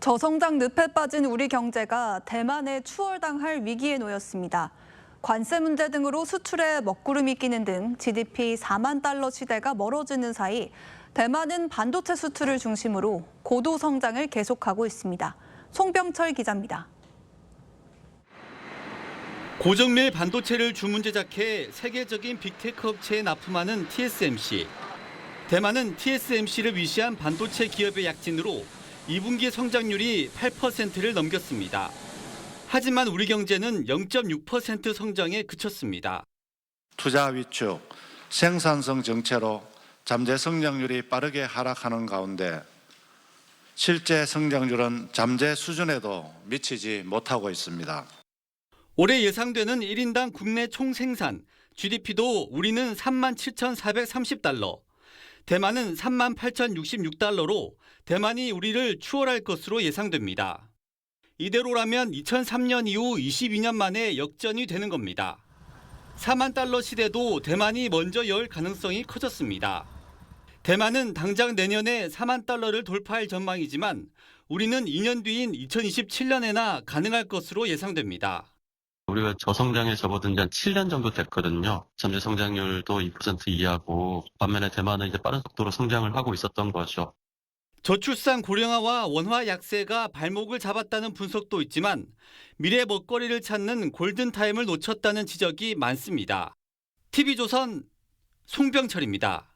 저성장 늪에 빠진 우리 경제가 대만에 추월당할 위기에 놓였습니다. 관세 문제 등으로 수출에 먹구름이 끼는 등 GDP 4만 달러 시대가 멀어지는 사이 대만은 반도체 수출을 중심으로 고도 성장을 계속하고 있습니다. 송병철 기자입니다. 고정밀 반도체를 주문 제작해 세계적인 빅테크 업체에 납품하는 TSMC. 대만은 TSMC를 위시한 반도체 기업의 약진으로 2분기 성장률이 8%를 넘겼습니다. 하지만 우리 경제는 0.6% 성장에 그쳤습니다. 투자 위축, 생산성 정체로 잠재 성장률이 빠르게 하락하는 가운데 실제 성장률은 잠재 수준에도 미치지 못하고 있습니다. 올해 예상되는 1인당 국내 총생산, GDP도 우리는 3만 7,430달러, 대만은 3만 8,066달러로 대만이 우리를 추월할 것으로 예상됩니다. 이대로라면 2003년 이후 22년 만에 역전이 되는 겁니다. 4만 달러 시대도 대만이 먼저 열 가능성이 커졌습니다. 대만은 당장 내년에 4만 달러를 돌파할 전망이지만 우리는 2년 뒤인 2027년에나 가능할 것으로 예상됩니다. 우리가 저성장에 접어든 지 한 7년 정도 됐거든요. 잠재 성장률도 2% 이하고 반면에 대만은 이제 빠른 속도로 성장을 하고 있었던 거죠. 저출산 고령화와 원화 약세가 발목을 잡았다는 분석도 있지만 미래 먹거리를 찾는 골든타임을 놓쳤다는 지적이 많습니다. TV조선 송병철입니다.